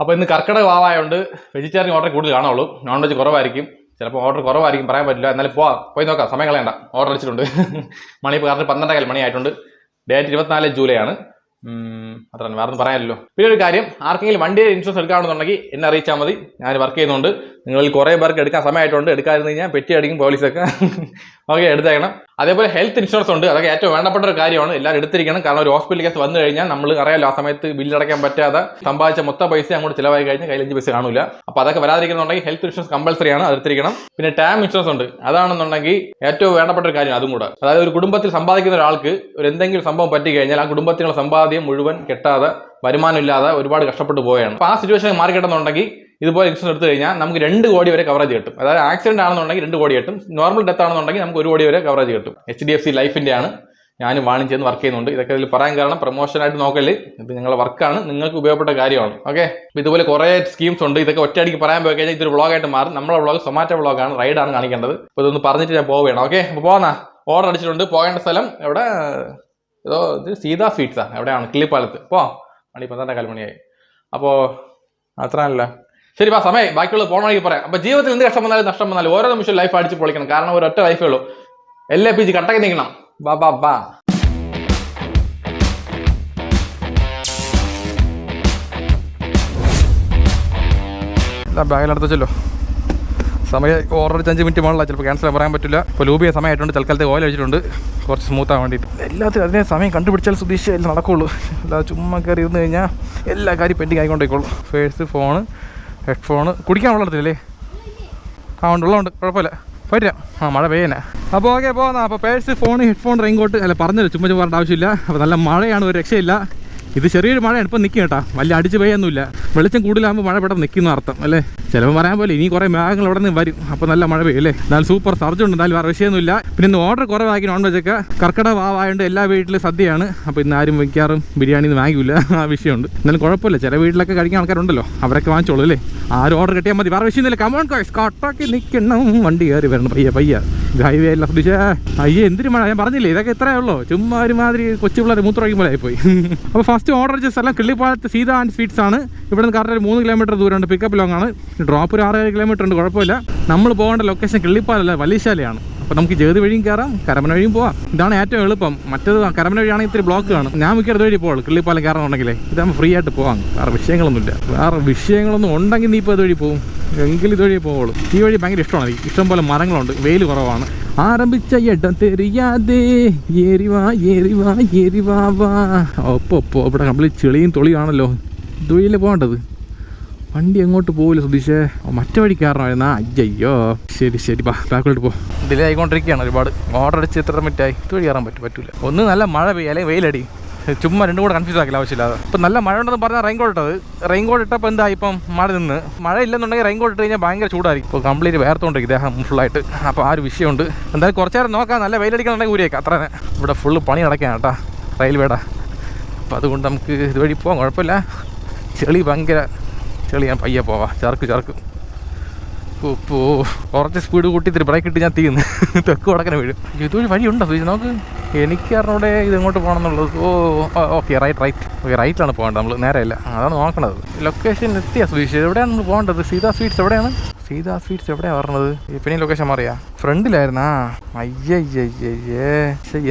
അപ്പോൾ ഇന്ന് കർക്കിടക വാവായതുകൊണ്ട് vegetarian order കൂടുതൽ കാണുള്ളൂ നോൺ വെജ് കുറവായിരിക്കും. ചിലപ്പോൾ ഓർഡർ കുറവായിരിക്കും പറയാൻ പറ്റില്ല. എന്നാലും പോവാം. പോയി നോക്കാം. സമയം കളയണ്ട. ഓർഡർ അടിച്ചിട്ടുണ്ട്. മണി ഇപ്പോൾ കറക്റ്റ് പന്ത്രണ്ടേകാൽ മണിയായിട്ടുണ്ട്. ഡേറ്റ് ഇരുപത്തിനാല് ജൂലൈ ആണ്. അത്ര വേറെ ഒന്നും പറയാനല്ലോ പിന്നെ ഒരു കാര്യം. ആർക്കെങ്കിലും വണ്ടിയുടെ ഇൻഷുറൻസ് എടുക്കാണെന്നുണ്ടെങ്കിൽ എന്നെ അറിയിച്ചാൽ മതി. ഞാൻ വർക്ക് ചെയ്യുന്നുണ്ട്. നിങ്ങളിൽ കുറേ പേർക്ക് എടുക്കാൻ സമയമായിട്ടുണ്ട്. എടുക്കാതിരുന്ന് കഴിഞ്ഞാൽ പെറ്റി അടിക്കും പോലീസൊക്കെ ഓക്കെ എടുത്തേക്കണം. അതേപോലെ ഹെൽത്ത് ഇൻഷുറൻസ് ഉണ്ട്. അതൊക്കെ ഏറ്റവും വേണ്ടപ്പെട്ട ഒരു കാര്യമാണ്. എല്ലാവരും എടുത്തിരിക്കണം. കാരണം ഒരു ഹോസ്പിറ്റൽ കേസ് വന്നു കഴിഞ്ഞാൽ നമ്മൾ അറിയാലോ ആ സമയത്ത് ബില്ലടയ്ക്കാൻ പറ്റാതെ സമ്പാദിച്ച മൊത്ത പൈസ അങ്ങോട്ട് ചിലവായി കഴിഞ്ഞാൽ കയ്യിൽ അഞ്ച് പൈസ കാണില്ല അപ്പോൾ അതൊക്കെ വരാതിരിക്കുന്നുണ്ടെങ്കിൽ ഹെൽത്ത് ഇൻഷുറൻസ് കമ്പൽസറി ആണ്. എടുത്തിരിക്കണം. പിന്നെ ടാം ഇൻഷുറൻസ് ഉണ്ട്. അതാണെന്നുണ്ടെങ്കിൽ ഏറ്റവും വേണ്ടപ്പെട്ട ഒരു കാര്യം അതും കൂടെ. അതായത് ഒരു കുടുംബത്തിൽ സമ്പാദിക്കുന്ന ഒരാൾക്ക് ഒരു എന്തെങ്കിലും സംഭവം പറ്റി കഴിഞ്ഞാൽ ആ കുടുംബത്തിനുള്ള സമ്പാദ്യം മുഴുവൻ കെട്ടാതെ വരുമാനമില്ലാതെ ഒരുപാട് കഷ്ടപ്പെട്ടു പോവുകയാണ്. അപ്പോൾ ആ സിറ്റുവേഷൻ മാറി കിട്ടുന്നുണ്ടെങ്കിൽ ഇതുപോലെ ഇൻഷുറൻസ് എടുത്തു കഴിഞ്ഞാൽ നമുക്ക് രണ്ട് കോടി വരെ കവറേജ് കിട്ടും. അതായത് ആക്സിഡന്റ് ആണെന്നുണ്ടെങ്കിൽ രണ്ട് കോടി കിട്ടും. നോർമൽ ഡെത്ത് ആണെന്നുണ്ടെങ്കിൽ നമുക്ക് ഒരു കോടി വരെ കവറേജ് കിട്ടും. എച്ച് ഡി എഫ് സി ലൈഫിന്റെ ആണ്. ഞാനും വാണിജ്യം വർക്ക് ചെയ്യുന്നുണ്ട്. ഇതൊക്കെ ഇതിൽ പറയാൻ കാരണം പ്രൊമോഷനായിട്ട് നോക്കൽ ഇത് ഞങ്ങളുടെ വർക്കാണ് നിങ്ങൾക്ക് ഉപയോഗപ്പെട്ട കാര്യമാണ്. ഓക്കെ ഇതുപോലെ കുറേ സ്കീംസ് ഉണ്ട്. ഇതൊക്കെ ഒറ്റയടിക്ക് പറയാൻ പോയി കഴിഞ്ഞാൽ ഇതൊരു വ്ളോഗായിട്ട് മാറും. നമ്മളെ വ്ളോഗ് സൊമാറ്റോ വ്ളോഗാണ് റൈഡാണ് കാണിക്കേണ്ടത്. അപ്പോൾ ഇതൊന്ന് പറഞ്ഞിട്ട് ഞാൻ പോവുകയാണ്. ഓക്കെ അപ്പോൾ പോകാന്നാ ഓർഡർ അടിച്ചിട്ടുണ്ട്. പോകേണ്ട സ്ഥലം എവിടെ? ഏതോ ഇത് സീതാ സ്വീറ്റ്സാണ് എവിടെയാണ്? കിള്ളിപ്പാലത്ത്. പോ. മണി പന്ത്രണ്ട് കൽമണിയായി അപ്പോൾ അത്രയല്ല. ശരി വാ സമയം ബാക്കിയുള്ളത് പോകണ വഴിക്ക് പറയാം അപ്പൊ ജീവിതത്തിൽ എന്ത് കഷ്ടം വന്നാലും നഷ്ടം വന്നാലും ഓരോ നിമിഷം ലൈഫ് അടിച്ച് പൊളിക്കണം. കാരണം ഒരു ഒറ്റ ലൈഫേ ഉള്ളൂ. എൽ എ പി ജി കട്ടക്ക് നീക്കണം വാ വാ വാ ബാഗിലെടുത്ത് വെച്ചല്ലോ. സമയം ഓർഡർ അഞ്ച് മിനിറ്റ് മുകളിലാണ് ചിലപ്പോൾ ക്യാൻസൽ പറയാൻ പറ്റില്ല. ഇപ്പോൾ ലൂബിയ സമയമായിട്ടുണ്ട്. തൽക്കാലത്തെ ഓയിൽ വെച്ചിട്ടുണ്ട് കുറച്ച് സ്മൂത്താൻ വേണ്ടിയിട്ട്. എല്ലാത്തിനും അതിനെ സമയം കണ്ടുപിടിച്ചാൽ സുതീഷ് എല്ലാം നടക്കുള്ളൂ. അല്ലാതെ ചുമ്മാ കയറി ഇരുന്ന് കഴിഞ്ഞാൽ എല്ലാ കാര്യം പെൻഡിങ് ആയിക്കൊണ്ടേക്കുള്ളൂ ഫേഴ്സ് ഫോണ് ഹെഡ്ഫോണ് കുടിക്കാൻ വെള്ളത്തില്ലേ ആ ഉണ്ട് ഉള്ളതുണ്ട് കുഴപ്പമില്ല. പറ്റാം ആ മഴ പെയ്യനെ അപ്പോൾ ഓക്കെ പോകാം അപ്പോൾ പേഴ്സ് ഫോൺ ഹെഡ്ഫോൺ റെയിൻകോട്ട്. അല്ല പറഞ്ഞല്ലോ ചുമ്മാ ചുമ്മാ ആവശ്യമില്ല. അപ്പോൾ നല്ല മഴയാണ് ഒരു രക്ഷയില്ല. ഇത് ചെറിയൊരു മഴയാണ് ഇപ്പം നിൽക്കും കേട്ടാ. വലിയ അടിച്ച് പെയ്യൊന്നുമില്ല. വെളിച്ചം കൂടുതലാകുമ്പോൾ മഴ പെട്ടെന്ന് നിൽക്കുന്ന അർത്ഥം അല്ലേ? ചിലപ്പോൾ പറയാൻ പോലെ ഇനി കുറേ മേഘങ്ങൾ അവിടെ നിന്ന് വരും. അപ്പോൾ നല്ല മഴ പെയ്യും അല്ലേ? എന്നാലും സൂപ്പർ സർജ് ഉണ്ട്. എന്നാലും വേറെ വിഷയമൊന്നുമില്ല. പിന്നെ ഇന്ന് ഓർഡർ കുറവാക്കി നോൺ വെജ് ഒക്കെ. കർക്കിടക വാവായതുകൊണ്ട് എല്ലാ വീട്ടിലും സദ്യയാണ്. അപ്പോൾ ഇന്ന് ആരും വയ്ക്കാറും ബിരിയാണി ഒന്നും വാങ്ങിക്കില്ല ആ വിഷയമുണ്ട്. എന്നാലും കുഴപ്പമില്ല. ചില വീട്ടിലൊക്കെ കഴിക്കാൻ ആൾക്കാരുണ്ടല്ലോ. അവരൊക്കെ വാങ്ങിച്ചോളൂ അല്ലേ? ആരും ഓർഡർ കിട്ടിയാൽ മതി. വേറെ വിഷയമൊന്നുമില്ല. കമോൺ കോയ്സ് കട്ടാക്കി നിൽക്കണം. വണ്ടി കയറി വരണം. പയ്യ പയ്യ. ഹൈവേ അല്ല ശ്രദ്ധിച്ചേ. അയ്യേ എന്തിനു മഴ. ഞാൻ പറഞ്ഞില്ലേ ഇതൊക്കെ എത്രയേ ഉള്ളൂ. ചുമ്മാ ഒരുമാതിരി കൊച്ചു പിള്ളേർ മൂത്രമൊഴിക്കും പോലെ പോയി. അപ്പോൾ ഫസ്റ്റ് ഓർഡർ ചെയ്ത സ്ഥലം കിള്ളിപ്പാലത്ത് സീത ആൻഡ് സ്വീറ്റ്സ് ആണ്. ഇവിടെ നിന്ന് കറക്റ്റ് ഒരു മൂന്ന് കിലോമീറ്റർ ദൂരമുണ്ട്. പിക്കപ്പ് ലോങ്ങാണ് ഡ്രോപ്പ് ഒരു ആറേഴ് കിലോമീറ്റർ ഉണ്ട്. കുഴപ്പമില്ല. നമ്മൾ പോകേണ്ട ലൊക്കേഷൻ കിള്ളിപ്പാലല്ല വലിയശാലയാണ്. അപ്പോൾ നമുക്ക് ജേതി വഴിയും കയറാം കരമന വഴിയും പോവാം. ഇതാണ് ഏറ്റവും എളുപ്പം. മറ്റേത് കരമന വഴിയാണെങ്കിൽ ഇത്തിരി ബ്ലോക്ക് കാണും ഞാൻ മിക്കത് വഴി പോകുള്ളൂ കിള്ളിപ്പാലം കയറണമെങ്കിലേ ഇതാകുമ്പോൾ ഫ്രീ ആയിട്ട് പോവാം. വേറെ വിഷയങ്ങളൊന്നുമില്ല. വേറെ വിഷയങ്ങളൊന്നും ഉണ്ടെങ്കിൽ നീ ഇപ്പോൾ ഇതുവഴി പോകും എങ്കിൽ ഇതുവഴി പോവുള്ളൂ. ഈ വഴി ഭയങ്കര ഇഷ്ടമാണ് എനിക്ക്. ഇഷ്ടം പോലെ മരങ്ങളുണ്ട്. വെയിൽ കുറവാണ്. ആരംഭിച്ച ഇടം തെരിയാതെ ഒപ്പൊപ്പോ ഇവിടെ കംപ്ലീറ്റ് ചെളിയും തൊളിയാണല്ലോ. ഇതുവഴിയല്ലേ പോകേണ്ടത്? വണ്ടി എങ്ങോട്ട് പോകില്ല സുധീഷേ. മറ്റേ വഴി കയറണമായിരുന്നാ. അയ്യോ ശരി ശരി ബാ പോ. ഡിലേ ആയിക്കൊണ്ടിരിക്കുകയാണ് ഒരുപാട്. ഓർഡർ അടിച്ച് എത്ര മിനിറ്റായി ഇതുവഴി കയറാൻ പറ്റും പറ്റില്ല ഒന്ന് നല്ല മഴ പെയ്യ അല്ലെങ്കിൽ വെയിലടി. ചുമ്മാ രണ്ടും കൂടെ കൺഫ്യൂസ് ആക്കില്ല ആവശ്യമില്ലാതെ. ഇപ്പം നല്ല മഴ ഉണ്ടെന്ന് പറഞ്ഞാൽ റെയിൻകോട്ട് ഇട്ടത്. റെയിൻകോട്ട് ഇട്ടപ്പോൾ എന്താ ഇപ്പം മഴ നിന്ന്? മഴ ഇല്ലെന്നുണ്ടെങ്കിൽ റെയിൻകോട്ട് ഇട്ട് കഴിഞ്ഞാൽ ഭയങ്കര ചൂടായിരിക്കും. ഇപ്പോൾ കംപ്ലീറ്റ് വേർത്തോണ്ടിരിക്കും ഇദ്ദേഹം ഫുള്ളായിട്ട് അപ്പോൾ ആ ഒരു വിഷയമുണ്ട്. എന്തായാലും കുറച്ച് നേരം നോക്കാം. നല്ല വെയിലടിക്കണമെങ്കിൽ ഊരിയേക്കാം. അത്ര തന്നെ. ഇവിടെ ഫുള്ള് പണി നടക്കുകയാണ് കേട്ടോ റെയിൽവേടാ അപ്പോൾ അതുകൊണ്ട് നമുക്ക് ഇതുവഴി പോകാം കുഴപ്പമില്ല. ചെളി ഭയങ്കര ചെളി ഞാൻ പയ്യെ പോവാ. ചർക്ക് ചർക്ക് ഇപ്പോൾ കുറച്ച് സ്പീഡ് കൂട്ടി ഇത്തിരി ബ്രേക്ക് ഇട്ട് ഞാൻ തീന്ന്. തെക്ക് വടക്കനെ വീഴും. ഇതുവഴി വഴിയുണ്ടോ? സുജി നമുക്ക് എനിക്ക് അറിഞ്ഞൂടെ ഇത് എങ്ങോട്ട് പോകണം എന്നുള്ളത് ഓ ഓക്കെ റൈറ്റ് റൈറ്റ് ഓക്കെ റൈറ്റിലാണ് പോകേണ്ടത്. നമ്മൾ നേരെയല്ല അതാണ് നോക്കണത്. ലൊക്കേഷൻ എത്തിയാ സുധീഷ്. എവിടെയാണ് നമ്മൾ പോകേണ്ടത്? സീതാ സ്വീറ്റ്സ് എവിടെയാണ്? സീതാ സ്വീറ്റ്സ് എവിടെയാണ് പറഞ്ഞത്? പിന്നെ ലൊക്കേഷൻ മാറിയാ? ഫ്രണ്ടിലായിരുന്നാ? അയ്യയ്യയ്യേ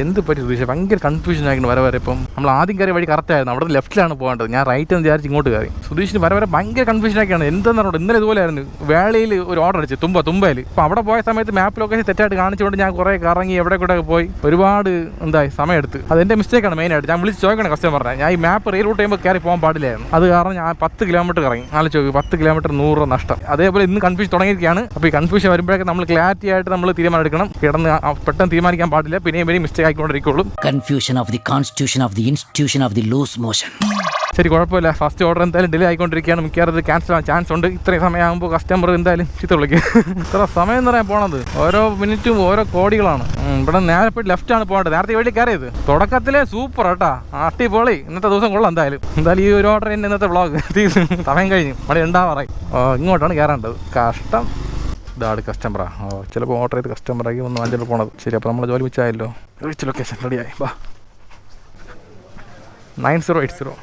എന്ത് പറ്റി സുധീഷ്? ഭയങ്കര കൺഫ്യൂഷൻ ആയിരുന്നു വരെ വരെ ഇപ്പം. നമ്മൾ ആദ്യം കയറിയ വഴി കറക്റ്റ് ആയിരുന്നു. അവിടെ ലെഫ്റ്റിലാണ് പോകേണ്ടത്. ഞാൻ റൈറ്റ് എന്ന് വിചാരിച്ച് ഇങ്ങോട്ട് കയറി. സുധീഷിന് വരെ വരെ ഭയങ്കര കൺഫ്യൂഷൻ ആക്കിയാണ് എന്തെന്ന് പറഞ്ഞത് ഇന്നലെ ഇതുപോലെ ആയിരുന്നു. വേളയിൽ ഒരു ഓർഡർ അടിച്ചു. തുമ്പ തുമ്പയിൽ. അപ്പോൾ അവിടെ പോയ സമയത്ത് മാപ്പ് ലൊക്കേഷൻ തെറ്റായിട്ട് കാണിച്ചുകൊണ്ട് ഞാൻ കുറേ കറങ്ങി എവിടെ കൂടെ പോയി. ഒരുപാട് എന്തായി? സമയമെടുത്ത്. അതെന്റെ മിസ്റ്റേക്കാണ് മെയിനായിട്ട് ഞാൻ വിളിച്ച് ചോദിക്കണം കസ്റ്റമറിനെ ഞാൻ ഈ മാപ്പ് റീ റൂട്ട് ചെയ്യുമ്പോൾ കയറി പോകാൻ പാടില്ലായിരുന്നു. അത് കാരണം ഞാൻ പത്ത് കിലോമീറ്റർ കറങ്ങി. ആലോചിച്ച് പത്ത് കിലോമീറ്റർ നൂറ് നഷ്ടം. അതേപോലെ ഇന്ന് കൺഫ്യൂഷൻ തുടങ്ങിയിരിക്കുകയാണ്. അപ്പോൾ ഈ കൺഫ്യൂഷൻ വരുമ്പോഴൊക്കെ നമ്മൾ ക്ലാരിറ്റി ആയിട്ട് നമ്മൾ തീരുമാനം എടുക്കണം കിടന്ന് പെട്ടെന്ന് തീരുമാനിക്കാൻ പാടില്ല. പിന്നെയും പിന്നെയും mistake ആയിക്കൊണ്ടിരിക്കുള്ളൂ confusion of the constitution of the institution of the loose motion. ശരി കുഴപ്പമില്ല. ഫസ്റ്റ് ഓർഡർ എന്തായാലും ഡിലേ ആയിക്കൊണ്ടിരിക്കുകയാണ്. മിക്കവാറും ഇത് ക്യാൻസൽ ആവാൻ ചാൻസ് ഉണ്ട്. ഇത്രയും സമയമാകുമ്പോൾ കസ്റ്റമർ എന്തായാലും ചീത്ത വിളിക്കും. ഇത്ര സമയം എന്ന് പറയാൻ പോണത്. ഓരോ മിനിറ്റും ഓരോ കോടികളാണ്. ഇവിടെ നേരെ പോയി ലെഫ്റ്റ് ആണ് പോകേണ്ടത്. നേരത്തെ വഴി കയറിയത്. തുടക്കത്തിലെ സൂപ്പർ കേട്ടാ അട്ടിപ്പൊളി ഇന്നത്തെ ദിവസം കൊള്ളാം എന്തായാലും. എന്തായാലും ഈ ഒരു ഓർഡർ തന്നെ ഇന്നത്തെ വ്ളോഗ് സമയം കഴിഞ്ഞു. അവിടെ ഉണ്ടാവാറായി. ഇങ്ങോട്ടാണ് കയറേണ്ടത്. കഷ്ടം. ഇതാണ് കസ്റ്റമറാ ഓ ചിലപ്പോൾ ഓർഡർ ചെയ്ത് കസ്റ്റമറായി ഒന്ന് അഞ്ചിൽ പോണത്. ശരി അപ്പോൾ നമ്മൾ ജോലി വെച്ചായല്ലോ. റീച്ച് ലൊക്കേഷൻ റെഡിയായി ബാ nine zero eight zero.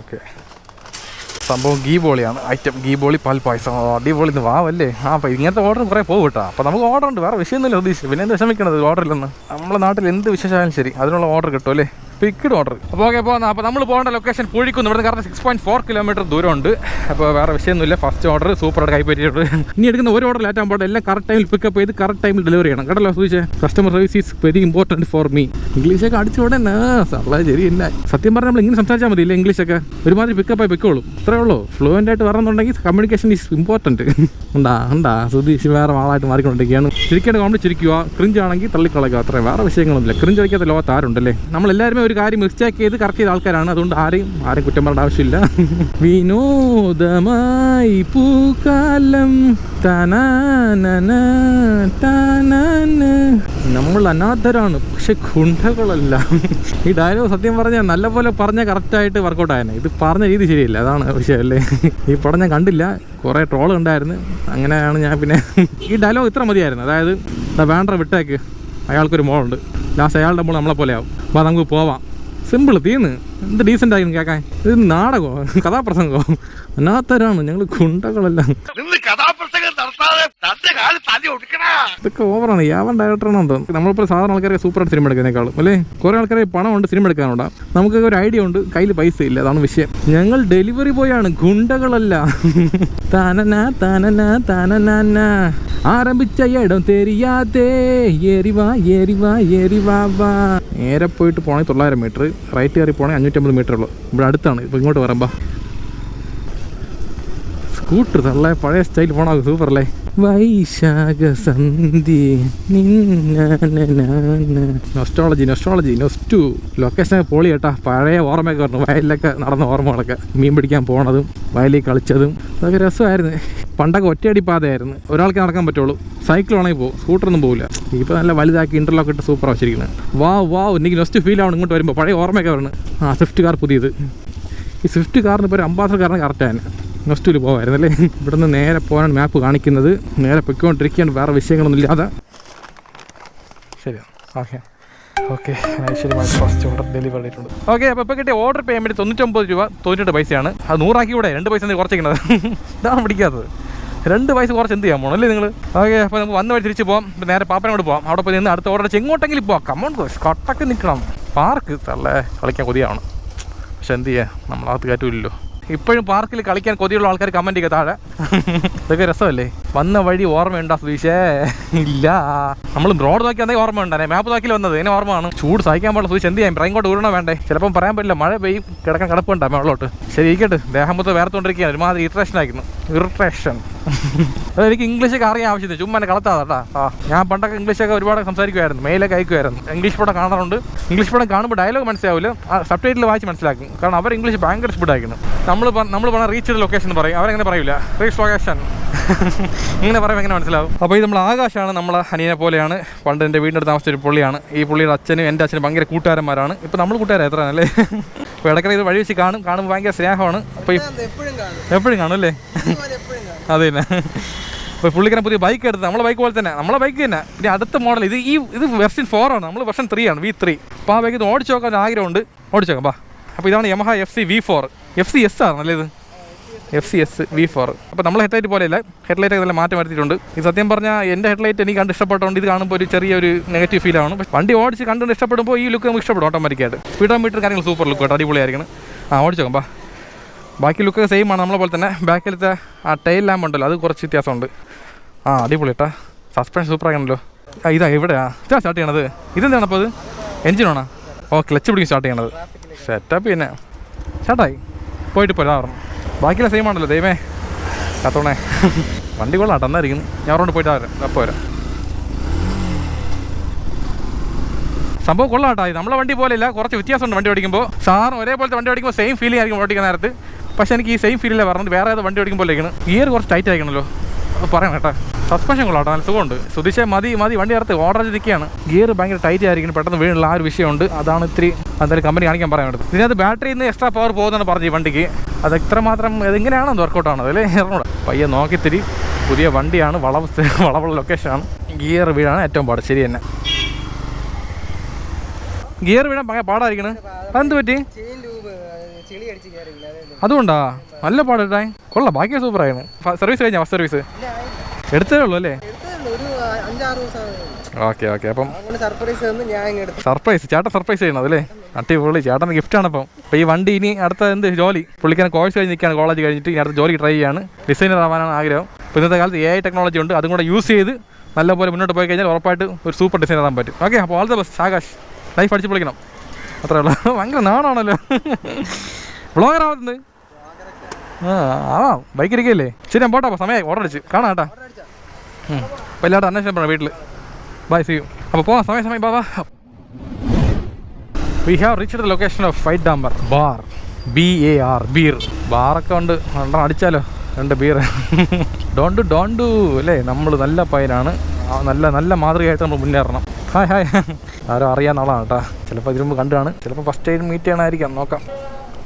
Okay. സംഭവം ഗീ ബോളിയാണ്. ഐറ്റം ഗീ ബോളി പാൽ പായസം. അടിപൊളി വാ അല്ലേ ആ അപ്പം ഇങ്ങനത്തെ ഓർഡർ കുറേ പോകും കേട്ടോ. അപ്പോൾ നമുക്ക് ഓർഡർ ഉണ്ട് വേറെ വിഷയമൊന്നുമില്ല ഉദ്ദേശിച്ചു പിന്നെ എന്ത് വിഷമിക്കണത്? ഓർഡർ ഇല്ലെന്ന് നമ്മുടെ നാട്ടിൽ എന്ത് വിശേഷമായാലും ശരി. അതിനുള്ള ഓർഡർ കിട്ടും അല്ലേ? പിക്കഡ് ഓർഡർ അപ്പോൾ ഓക്കെ പോകുന്ന അപ്പോൾ നമ്മൾ പോകേണ്ട ലൊക്കേഷൻ പുഴിക്കുന്നു. ഇവിടെ correct six point four kilometre ദൂരമുണ്ട്. അപ്പോൾ വേറെ വിഷയമൊന്നുമില്ല. ഫസ്റ്റ് ഓർഡർ സൂപ്പറായിട്ട് കൈപ്പറ്റിയിട്ടുണ്ട്. ഇനി എടുക്കുന്ന ഒരു ഓർഡർ ലേറ്റ് ആകുമ്പോൾ എല്ലാം കറക്റ്റ് ടൈമിൽ പിക്കപ്പ് ചെയ്ത് കറക്റ്റ് ടൈമിൽ ഡെലിവറി ചെയ്യണം. കേട്ടല്ലോ സൂചിച്ചേ customer service is very important for me ഇംഗ്ലീഷൊക്കെ അടിച്ചുകൂടെ സാറേ ശരി ഇല്ല സത്യം പറഞ്ഞാൽ നമ്മൾ ഇങ്ങനെ സംസാരിച്ചാൽ മതി ഇല്ല ഇംഗ്ലീഷൊക്കെ ഒരുമാതിരി പിക്കപ്പായി പിക്കോളൂ ഇത്രേ ഉള്ളൂ. ഫ്ലുവന്റ് ആയിട്ട് വരണമെന്നുണ്ടെങ്കിൽ കമ്മ്യൂണിക്കേഷൻ ഈസ് ഇമ്പോർട്ടന്റ് ഉണ്ടാ? ഉണ്ടാ? സുധീഷ് വേറെ ആളായിട്ട് മാറിക്കൊണ്ടിരിക്കുകയാണ്. ചിരിക്കേണ്ട കോമഡി ചിരിക്കുക. ക്രിഞ്ചാണെങ്കിൽ തള്ളിക്കളയുക. അത്രയും. വേറെ വിഷയങ്ങളൊന്നുമില്ല. ക്രിഞ്ച് കളിക്കാത്ത ലോകത്ത് ആരുണ്ടല്ലേ? നമ്മളെല്ലാവരും ഒരു കാര്യം മിസ്റ്റേക്ക് ചെയ്ത് കറക്റ്റ് ചെയ്ത ആൾക്കാരാണ്. അതുകൊണ്ട് ആരെയും ആരെയും കുറ്റം പറയേണ്ട ആവശ്യമില്ല. വിനോദമായി പൂക്കാലം. തനാനന തനാന നമ്മൾ അനാഥരാണ് പക്ഷെ ഗുണ്ടകളല്ല. ഈ ഡയലോഗ് സത്യം പറഞ്ഞാൽ നല്ലപോലെ പറഞ്ഞാൽ കറക്റ്റായിട്ട് വർക്കൗട്ട് ആയനെ. ഇത് പറഞ്ഞ രീതി ശരിയല്ല അതാണ് വിഷയം അല്ലേ ഈ പടം ഞാൻ കണ്ടില്ല കുറേ ട്രോൾ ഉണ്ടായിരുന്നു. അങ്ങനെയാണ് ഞാൻ പിന്നെ ഈ ഡയലോഗ് ഇത്ര മതിയായിരുന്നു. അതായത് വേണ്ട വിട്ടേക്ക്. അയാൾക്കൊരു മോളുണ്ട്. ലാസ്റ്റ് അയാളുടെ മോൾ നമ്മളെ പോലെ ആവും. അപ്പോൾ നമുക്ക് പോവാം. സിമ്പിൾ തീന്ന് എന്ത് ഡീസന്റ് ആയിരുന്നു കേൾക്കാൻ ഇത് നാടകമോ കഥാപ്രസംഗമോ അനാത്തരാണ് ഞങ്ങൾ ഗുണ്ടകളെല്ലാം. നിന്ന് കഥാപ്രസംഗം ഇതൊക്കെ ഓവറാണ്. യാവൻ ഡയറക്ടറാണെന്ന് തോന്നുന്നു. നമ്മളിപ്പോൾ സാധാരണ ആൾക്കാരെ സൂപ്പറായിട്ട് സിനിമ എടുക്കുന്നതിനേക്കാളും അല്ലേ? കുറേ ആൾക്കാരെ പണമുണ്ട് സിനിമ എടുക്കാനുണ്ട്. നമുക്ക് ഒരു ഐഡിയ ഉണ്ട് കയ്യിൽ പൈസ ഇല്ല അതാണ് വിഷയം. ഞങ്ങൾ ഡെലിവറി ബോയാണ് ഗുണ്ടകളല്ല. തനന തനന തനന ആരംഭിച്ച ഇടം തെരിയാതെ. എരിവാ എരിവാ എരിവാ വാ നേരെ പോയിട്ട് പോണെങ്കിൽ തൊള്ളായിരം മീറ്റർ റൈറ്റ് കയറി പോണെങ്കിൽ അഞ്ഞൂറ്റമ്പത് മീറ്റർ ഉള്ളൂ. ഇവിടെ അടുത്താണ്. ഇപ്പോൾ ഇങ്ങോട്ട് വരാം സ്കൂട്ടർ പഴയ സ്റ്റൈൽ പോണോ സൂപ്പർ അല്ലേ? വൈശാഖ നൊസ്റ്റോളജി നൊസ്റ്റോളജി നൊസ്റ്റു ലൊക്കേഷൻ പൊളി കേട്ടാ. പഴയ ഓർമ്മയൊക്കെ പറഞ്ഞു വയലിലൊക്കെ നടന്ന ഓർമ്മകളൊക്കെ. മീൻ പിടിക്കാൻ പോണതും വയലിൽ കളിച്ചതും അതൊക്കെ രസമായിരുന്നു. പണ്ടൊക്കെ ഒറ്റയടി പാതയായിരുന്നു ഒരാൾക്ക് നടക്കാൻ പറ്റുള്ളൂ. സൈക്കിൾ ആണെങ്കിൽ പോകും സ്കൂട്ടറൊന്നും പോകില്ല ഇപ്പോൾ നല്ല വലുതാക്കി ഇന്റർലോക്ക് ഇട്ട് സൂപ്പർ വെച്ചിരിക്കുന്നത് വാ വാ എനിക്ക് നൊസ്റ്റ് ഫീൽ ആവണം ഇങ്ങോട്ട് വരുമ്പോൾ പഴയ ഓർമ്മയൊക്കെ വരണം. ആ സ്വിഫ്റ്റ് കാർ പുതിയത്. ഈ സ്വിഫ്റ്റ് കാറിന് ഇപ്പോൾ ഒരു അംബാസഡർ കാറിന് കറക്റ്റാണ് നെക്സ്റ്റിൽ പോവായിരുന്നു അല്ലേ ഇവിടെ നിന്ന് നേരെ പോകാനാണ് മാപ്പ് കാണിക്കുന്നത്. നേരെ പൊയ്ക്കൊണ്ടിരിക്കുകയാണ്. വേറെ വിഷയങ്ങളൊന്നും ഇല്ലാതെ. ശരി. ഓക്കെ. ഓക്കെ. ഐശ്വര്യമായിട്ട് ഫസ്റ്റ് ഓർഡർ ഡെലിവറി ആയിട്ടുണ്ട് ഓക്കെ അപ്പോൾ ഇപ്പോൾ കിട്ടിയ ഓർഡർ പേയ്മെന്റ് തൊണ്ണൂറ്റൊമ്പത് രൂപ തൊണ്ണൂറ്റെട്ട് പൈസയാണ്. അത് നൂറാക്കി കൂടെ. രണ്ട് പൈസ കുറച്ചിരിക്കുന്നത് ഇതാണ് പിടിക്കാത്തത്. രണ്ട് പൈസ കുറച്ച് എന്ത് ചെയ്യാൻ പോകണം അല്ലേ നിങ്ങൾ ഓക്കെ അപ്പോൾ നമുക്ക് വന്ന വഴി തിരിച്ച് പോകാം ഇപ്പോൾ നേരെ പാപ്പനോട് പോകാം അവിടെ പോയി നിന്ന് അടുത്ത ഓർഡർ ചെങ്ങോട്ടെങ്കിലും എങ്ങോട്ടെങ്കിലും പോകാം കമ്മൗണ്ട് കട്ടക്ക് നിൽക്കണം പാർക്ക് തള്ളേ. കളിക്കാൻ കൊതിയാവണം. പക്ഷെ എന്ത് ചെയ്യുക നമ്മളകത്ത് കയറ്റൂല്ലോ ഇപ്പോഴും പാർക്കിൽ കളിക്കാൻ കൊതിയുള്ള ആൾക്കാർ കമന്റ് ചെയ്യുക താഴെ. ഇതൊക്കെ രസമല്ലേ? വന്ന വഴി ഓർമ്മയുണ്ടോ സുധീഷേ? ഇല്ല. നമ്മൾ റോഡ് നോക്കി എന്തെങ്കിലും ഓർമ്മ ഉണ്ടാനേ മാപ്പ് നോക്കി വന്നത്? എന്നെ ഓർമ്മയാണ്. ചൂട് സഹിക്കാൻ പാടില്ല സുധീഷ്. എന്ത് ചെയ്യാം? റൈങ്കോട്ട് ഊരണോ വേണ്ടേ? ചിലപ്പം പറയാൻ പറ്റില്ല. മഴ പെയ്യും. കിടക്കാൻ കിടപ്പുണ്ടാ മേളോട്ട്. ശരി ഇരിക്കട്ടെ. ദേഹം മൊത്തം വേർത്തുകൊണ്ടിരിക്കുകയാണ്. ഒരുമാതിരി ഇറിറ്റേഷൻ ആയിരുന്നു. ഇറിറ്റേഷൻ അത് എനിക്ക് ഇംഗ്ലീഷൊക്കെ അറിയാൻ ആവശ്യമില്ല ചുമ്മാനെ എന്നെ കളത്താ കേട്ടാ. ആ ഞാൻ പണ്ടൊക്കെ ഇംഗ്ലീഷൊക്കെ ഒരുപാട് സംസാരിക്കുമായിരുന്നു മെയിലൊക്കെ അയക്കുമായിരുന്നു ഇംഗ്ലീഷ് പടം കാണാറുണ്ട്. ഇംഗ്ലീഷ് പടം കാണുമ്പോൾ ഡയലോഗ് മനസ്സിലാവില്ല. സബ് ടൈറ്റിൽ വായിച്ച് മനസ്സിലാക്കും. കാരണം അവർ ഇംഗ്ലീഷ് ഭയങ്കര സ്പീഡായിരിക്കുന്നു നമ്മൾ നമ്മൾ പറഞ്ഞ റീച്ച് ലൊക്കേഷൻ എന്ന് പറയും. അവരെങ്ങനെ പറയില്ല റീച്ച് ലൊക്കേഷൻ ഇങ്ങനെ പറയുമ്പോൾ എങ്ങനെ മനസ്സിലാവും? അപ്പോൾ ഇത് നമ്മൾ ആകാശമാണ് നമ്മളെ അനിയനെ പോലെയാണ്. പണ്ട് എന്റെ വീടിന്റെ അടുത്ത് താമസിച്ച ഒരു പുള്ളിയാണ്. ഈ പുള്ളിയുടെ അച്ഛനും എന്റെ അച്ഛനും ഭയങ്കര കൂട്ടുകാരന്മാരാണ്. ഇപ്പോൾ നമ്മൾ കൂട്ടുകാരാണ് എത്രയാണല്ലേ അപ്പോൾ ഇടയ്ക്കിടെ ഇത് വഴി വെച്ച് കാണും കാണുമ്പോൾ ഭയങ്കര സ്നേഹമാണ്. അപ്പോൾ എപ്പോഴും കാണും? അല്ലേ? അതെ തന്നെ. അപ്പോൾ പുള്ളിക്കാരൻ പുതിയ ബൈക്ക് എടുത്ത് നമ്മളെ ബൈക്ക് പോലെ തന്നെ. നമ്മളെ ബൈക്ക് തന്നെ. പിന്നെ അടുത്ത മോഡൽ ഇത് ഈ ഇത് വെർഷൻ ഫോർ ആണ്. നമ്മൾ വെർഷൻ ത്രീ ആണ്. വി ത്രീ അപ്പോൾ ആ ബൈക്ക് ഇത് ഓടിച്ചു നോക്കാൻ ആഗ്രഹമുണ്ട്. ഓടിച്ചു നോക്കാം ബാ അപ്പോൾ ഇതാണ് Yamaha F C V four F C S ആണല്ലേ ഇത്? F C S V four അപ്പോൾ നമ്മൾ ഹെഡ്ലൈറ്റ് പോലെയല്ല. ഹെഡ്ലൈറ്റ് നല്ല മാറ്റം വരുത്തിയിട്ടുണ്ട്. ഇത് സത്യം പറഞ്ഞാൽ എന്റെ ഹെഡ്ലൈറ്റ് എനിക്ക് കണ്ട് ഇഷ്ടപ്പെട്ടതുകൊണ്ട് ഇത് കാണുമ്പോൾ ഒരു ചെറിയൊരു നെഗറ്റീവ് ഫീലാണ് പക്ഷേ വണ്ടി ഓടിച്ച് കണ്ടുകൊണ്ട് ഇഷ്ടപ്പെടുമ്പോൾ ഈ ലുക്ക് നമുക്ക് ഇഷ്ടപ്പെടും ഓട്ടോമാറ്റിക്കായിട്ട്. സ്പീഡോ മീറ്റർ കാര്യങ്ങൾ സൂപ്പർ ലുക്ക് കേട്ടോ അടിപൊളിയായിരിക്കണം. ആ ഓടിച്ചു നോക്കാം ബാക്കി ലുക്കൊക്കെ സെയിം ആണ് നമ്മളെ പോലെ തന്നെ. ബാക്കിലത്തെ ആ ടൈൽ ലാമ്പ് ഉണ്ടല്ലോ അത് കുറച്ച് വ്യത്യാസമുണ്ട്. ആ അടിപൊളി കേട്ടാ. സസ്പെൻഷൻ സൂപ്പർ ആകണല്ലോ ആ ഇതാ എവിടെയാ? ഇതാ സ്റ്റാർട്ട് ചെയ്യണത്. ഇതെന്താണ് അപ്പോൾ അത് എഞ്ചിനാണോ ഓ ക്ലച്ച് പിടിക്കും സ്റ്റാർട്ട് ചെയ്യണത്. സെറ്റപ്പ് പിന്നെ. സ്റ്റാർട്ടായി പോയിട്ട് പോരാ പറഞ്ഞു ബാക്കിയുള്ള സെയിം ആണല്ലോ ദൈവമേ. കത്തോണേ. വണ്ടി കൊള്ളാം തന്നായിരിക്കുന്നു ഞാൻ അവിടെ പോയിട്ട് വരാം. അപ്പോൾ വരാം സംഭവം കൊള്ളാം കേട്ടോ നമ്മളെ വണ്ടി പോലെയല്ല കുറച്ച് വ്യത്യാസമുണ്ട് വണ്ടി ഓടിക്കുമ്പോൾ. സാറും ഒരേപോലത്തെ വണ്ടി ഓടിക്കുമ്പോൾ സെയിം ഫീലിംഗ് ആയിരിക്കും ഓടിക്കുന്ന നേരത്ത്. പക്ഷേ എനിക്ക് ഈ സെയിം ഫീലില്ല പറഞ്ഞത് വേറെ ഏത് വണ്ടി ഓടിക്കുമ്പോഴേക്കാണ് ഗിയർ കുറച്ച് ടൈറ്റ് ആയിക്കണല്ലോ അത് പറയണം കേട്ടോ. സസ്പെൻഷൻ കൊള്ളാം നല്ല സുഖമുണ്ട്. സുദിശ മതി മതി. വണ്ടി അടുത്ത് ഓർഡർ നിൽക്കുകയാണ് ഗിയർ ഭയങ്കര ടൈറ്റ് ആയിരിക്കും പെട്ടെന്ന് വീണുള്ള ആ ഒരു വിഷയമുണ്ട്. അതാണ് ഇത്തിരി എന്തായാലും കമ്പനി കാണിക്കാൻ പറയാൻ ഇതിനകത്ത് ബാറ്ററിയിൽ നിന്ന് എക്സ്ട്രാ പവർ പോകുന്നതാണ് പറഞ്ഞു ഈ വണ്ടിക്ക്. അത് എത്രമാത്രം ഇതെങ്ങനെയാണോ വർക്കൗട്ടാണ് അതിൽ ഇറങ്ങൂടെ പയ്യെ നോക്കിത്തിരി പുതിയ വണ്ടിയാണ്. വളവ് വളവുള്ള ലൊക്കേഷനാണ് ഗിയർ വീഴാണ് ഏറ്റവും പാട്. ശരി തന്നെ. ഗിയർ വീഴാൻ ഭയങ്കര പാടായിരിക്കണ്. അതെന്ത് പറ്റി? അതുകൊണ്ടാ? നല്ല പാടട്ടെ കൊള്ളാം. ബാക്കി സൂപ്പറായിരുന്നു സർവീസ് കഴിഞ്ഞാ? ഫസ്റ്റ് സർവീസ് എടുത്തേ ഉള്ളൂ അല്ലേ ഓക്കെ ഓക്കെ. അപ്പം സർപ്രൈസ് ചേട്ടൻ സർപ്രൈസ് ചെയ്യണം അല്ലേ? അടിപൊളി ചേട്ടന്റെ ഗിഫ്റ്റാണ് അപ്പം. അപ്പോൾ ഈ വണ്ടി ഇനി അടുത്ത എന്ത് ജോലി? പുള്ളിക്കാരൻ കോഴ്സ് കഴിഞ്ഞ് നിൽക്കുകയാണ് കോളേജ് കഴിഞ്ഞിട്ട് ഇനി അടുത്ത ജോലി ട്രൈ ചെയ്യാണ്. ഡിസൈനർ ആവാനാണ് ആഗ്രഹം. ഇപ്പോൾ ഇന്നത്തെ കാലത്ത് എ ഐ ടെക്നോളജി ഉണ്ട്. അതും കൂടെ യൂസ് ചെയ്ത് നല്ലപോലെ മുന്നോട്ട് പോയി കഴിഞ്ഞാൽ ഉറപ്പായിട്ട് ഒരു സൂപ്പർ ഡിസൈനർ ആകാൻ പറ്റും. ഓക്കെ അപ്പോൾ all the best Akash. Life അടിച്ച് പൊളിക്കണം. അത്രേ ഉള്ളൂ. ഭയങ്കര നാണാണല്ലോ. ബ്ലോഗർ ആവുന്നത് ആ ആ ബൈക്ക് ഇരിക്കല്ലേ ശരി ഞാൻ പോട്ടെ അപ്പോൾ സമയമായി. ഓർഡർ അടിച്ച്. കാണാം കേട്ടാ. അപ്പോൾ എല്ലാവരും അന്വേഷണം പറയണം വീട്ടിൽ ബൈ സി യു അപ്പോൾ പോവാം. സമയം സമയം. Baba we have reach the location of fight dumber bar B A R beer ബാറൊക്കെ ഉണ്ട്. രണ്ടെണ്ണം അടിച്ചാലോ? രണ്ട് ബീർ ഡോണ്ട് ഡോണ്ട് അല്ലേ? നമ്മൾ നല്ല പയ്യനാണ് നല്ല നല്ല മാതൃകയായിട്ട് നമ്മൾ മുന്നേറണം. ഹായ് ഹായ് ആരും അറിയാവുന്ന ആളാണ് കേട്ടോ. ചിലപ്പോൾ ഇതിനു കണ്ടാണ്. ചിലപ്പോൾ ഫസ്റ്റ് ടൈം മീറ്റ് ചെയ്യണമായിരിക്കാം. നോക്കാം.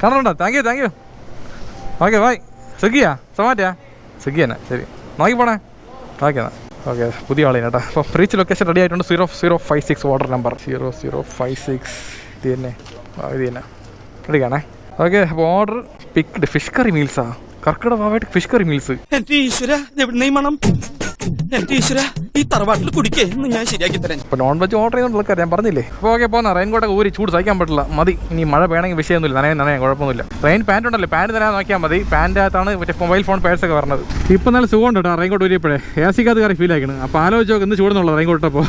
കാണണ്ടോ thank you thank you okay bye സ്വിഗ്ഗിയാ സൊമാറ്റയാ സ്വിഗ്ഗി തന്നെ ശരി. നോക്കി പോണേ ഓക്കെ എന്നാൽ ഓക്കെ പുതിയ ആളെ കേട്ടോ. അപ്പോൾ റീച്ച് ലൊക്കേഷൻ റെഡി ആയിട്ടുണ്ട്. Zero zero five six order number zero zero five six ഇത് തന്നെ. ഇത് തന്നെ. എടുക്കാണേ ഓക്കെ അപ്പോൾ ഓർഡർ പിക്ഡ് ഫിഷ് കറി മീൽസാ കർക്കിടക ഫിഷ് കറി മീൽസ് എന്റെ ഈശ്വര ഈ തറവാട്ടിൽ കുടിക്കേ. എന്ന് ഞാൻ ശരിയാക്കി തരാൻ അപ്പോൾ നോൺ വെജ് ഓർഡർ ആൾക്കാർ ഞാൻ പറഞ്ഞില്ലേ? അപ്പോൾ ഓക്കെ പോന്നാ റെയിൻ കോട്ടൊക്കെ ഊരി ചൂട് സഹിക്കാൻ പറ്റില്ല. മതി. ഇനി മഴ വേണമെങ്കിൽ വിഷയമൊന്നുമില്ല. നനയാൻ നനയാൻ കുഴപ്പമൊന്നുമില്ല. റെയിൻ പാന്റ് ഉണ്ടല്ലോ. പാന്റ് തരാൻ നോക്കിയാൽ മതി. പാന്റ് അകത്താണ് മറ്റേ മൊബൈൽ ഫോൺ പേഴ്സൊക്കെ പറഞ്ഞത് ഇപ്പം നല്ല സുഖമുണ്ട് കേട്ടോ റെയിൻ കോട്ട് ഊരിയപ്പോഴേ എ സിക്കകത്ത് കയറി ഫീൽ ആക്കണം അപ്പോൾ ആലോചിച്ച് നോക്ക് എന്ത് ചൂടെന്നുള്ളത് റെയിൻ കോട്ടപ്പോൾ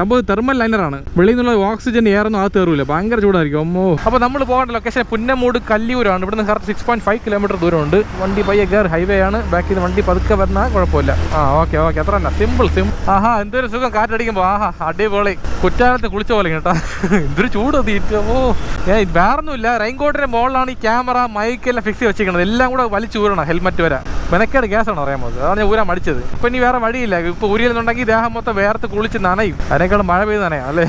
സംഭവം തെർമൽ ലൈനറാണ് വെളിയിൽ നിന്നുള്ള ഓക്സിജൻ എയറൊന്നും അകത്ത് കയറൂല ഭയങ്കര ചൂടായിരിക്കും. അമ്മോ. അപ്പോൾ നമ്മൾ പോകേണ്ട ലൊക്കേഷൻ പുന്നമൂട് കല്ലിയൂരാണ്. ഇവിടുന്ന് correct six point five kilometre ദൂരമുണ്ട്. വണ്ടി പയ്യെ ഹൈവേ ആണ്. ബാക്കിൽ നിന്ന് വണ്ടി പതുക്കെ വന്നാൽ കുഴപ്പമില്ല. ആ ഓക്കെ ഓക്കെ അത്ര തന്നെ സിമ്പിൾ സിം ആഹാ എന്തൊരു സുഖം. കാറ്റടിക്കുമ്പോൾ ആഹാ അടിപൊളി. കുറ്റാലത്ത് കുളിച്ച പോലെ കേട്ടോ. എന്തൊരു ചൂട് തീറ്റ. ഓ. ഏ വേറൊന്നുമില്ല. റെയിൻകോട്ടിന്റെ മുകളിലാണ് ഈ ക്യാമറ മൈക്ക് എല്ലാം ഫിക്സ് വെച്ചിരിക്കുന്നത്. എല്ലാം കൂടെ വലിച്ചു ഊരണം ഹെൽമെറ്റ് വരെ. മെനക്കേട് ഗ്യാസാണ് അറിയാൻ പോകുന്നത് അതാണ് ഞാൻ ഊരാൻ മടിച്ചത്. ഇപ്പൊ ഇനി വേറെ വഴിയില്ല. ഇപ്പൊ ഊരിയെന്നുണ്ടെങ്കിൽ ദേഹം മൊത്തം വേർത്ത് കുളിച്ച് നനയും. അതിനേക്കാളും മഴ പെയ്ത് നനയാം അല്ലേ?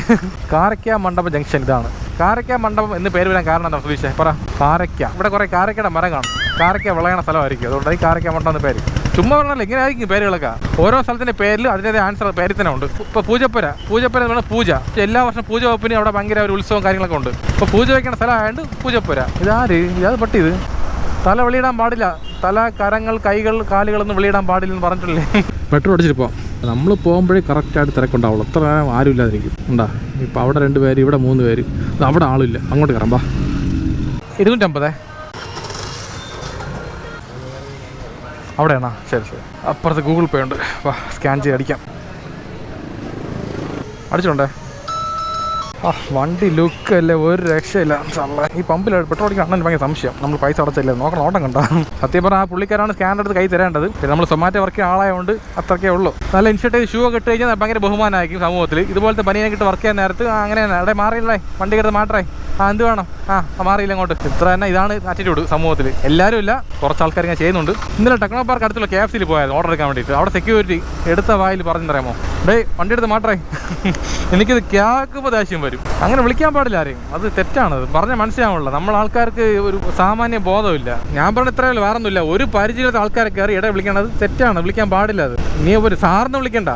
കാരക്ക മണ്ഡപം ജംഗ്ഷൻ ഇതാണ്. കാരക്ക മണ്ഡപം എന്ന് പേര് വരാൻ കാരണം എന്താ പറ. കാരക്ക ഇവിടെ കുറെ കാരക്കയുടെ മരം കാണും. കാരക്ക വിളയണ സ്ഥലമായിരിക്കും. അതുകൊണ്ട് ഈ കാരക്ക മണ്ഡപം എന്ന് പേര്. ചുമ്മാ പറഞ്ഞാൽ ഇങ്ങനെ ആയിരിക്കും പേരുകളൊക്കെ? ഓരോ സ്ഥലത്തിന്റെ പേരിൽ അതിന്റെ ആൻസർ പേരിൽ തന്നെ ഉണ്ട്. ഇപ്പൊ പൂജപ്പുര. പൂജപ്പുര എന്ന് പറഞ്ഞാൽ പൂജ. എല്ലാ വർഷം പൂജ വകുപ്പിന് അവിടെ ഭയങ്കര ഒരു ഉത്സവം കാര്യങ്ങളൊക്കെ ഉണ്ട്. ഇപ്പൊ പൂജ വെക്കുന്ന സ്ഥലമായതുകൊണ്ട് പൂജപ്പുര. ഇതാര്? ഇതാ പട്ടിയത് തല വെളിയിടാൻ പാടില്ല. തല കരങ്ങൾ കൈകൾ കാലുകളൊന്നും വെളിയിടാൻ പാടില്ലെന്ന് പറഞ്ഞിട്ടില്ലേ? പെട്രോൾ അടിച്ചിട്ട് പോവാം നമ്മൾ പോകുമ്പോഴേ കറക്റ്റായിട്ട് തിരക്കുണ്ടാവുള്ളൂ. അത്ര നേരം ആരും ഇല്ലാതിരിക്കും ഉണ്ടാ? ഇപ്പം അവിടെ രണ്ട് പേര് ഇവിടെ മൂന്ന് പേര്. അവിടെ ആളില്ല അങ്ങോട്ട് കയറാം വാ. ഇരുന്നൂറ്റമ്പതേ? അവിടെയാണോ ശരി ശരി. അപ്പുറത്ത് ഗൂഗിൾ പേ ഉണ്ട്. വാ സ്കാൻ ചെയ്ത് അടിക്കാം. അടിച്ചിട്ടുണ്ടേ? ആ വണ്ടി ലുക്ക് അല്ലേ ഒരു രക്ഷയില്ല. സാറേ ഈ പമ്പിൽ പെട്രോൾ അടിക്കാൻ ഭയങ്കര സംശയം. നമ്മൾ പൈസ അടച്ചില്ലേ നോക്കണം ഓട്ടം കണ്ട? സത്യം പറഞ്ഞാൽ ആ പുള്ളിക്കാരാണ് സ്കാൻ എടുത്ത് കൈ തരേണ്ടത്. പിന്നെ നമ്മൾ സൊമാറ്റോ വർക്ക് ആളായതുകൊണ്ട് അത്രയ്ക്കേ ഉള്ളൂ. നല്ല ഇൻഷർട്ട് ഷൂ ഒക്കെ ഇട്ട് കഴിഞ്ഞാൽ ഭയങ്കര ബഹുമാനമായിരിക്കും സമൂഹത്തിൽ ഇതുപോലത്തെ പനിയെ കിട്ട് വർക്ക് ചെയ്യാൻ നേരത്ത് അങ്ങനെ അവിടെ മാറിയില്ലേ വണ്ടി കിടന്ന് മാറ്ററേ. ആ എന്ത് വേണം? ആ മാറിയില്ല അങ്ങോട്ട്. ഇത്ര തന്നെ ഇതാണ് ആറ്റിറ്റ്യൂഡ് സമൂഹത്തിൽ എല്ലാവരും ഇല്ല. കുറച്ച് ആൾക്കാർ ഇങ്ങനെ ചെയ്യുന്നുണ്ട്. ഇന്നലെ ടെക്നോ പാർക്ക് അടുത്തുള്ള കെ എഫ് സിയിൽ പോയായിരുന്നു. ഓർഡർ എടുക്കാൻ വേണ്ടിയിട്ട്. അവിടെ സെക്യൂരിറ്റി എടുത്ത വായിൽ പറഞ്ഞു തരാമോ ഡേ വണ്ടി എടുത്ത് മാറ്ററേ. എനിക്കിത് കേൾക്കുമ്പോൾ ദേഷ്യം വരും. അങ്ങനെ വിളിക്കാൻ പാടില്ല ആരെയും. അത് തെറ്റാണ്. പറഞ്ഞ മനസ്സിലാവുള്ള. നമ്മൾ ആൾക്കാർക്ക് ഒരു സാമാന്യ ബോധമില്ല ഞാൻ പറഞ്ഞ ഇത്രയല്ല വേറെ ഒന്നുമില്ല ഒരു പരിചയത്തെ ആൾക്കാരെ കയറി ഇട വിളിക്കണത് തെറ്റാണ്. വിളിക്കാൻ പാടില്ല അത്. നീ ഒരു സാറിന് വിളിക്കണ്ട.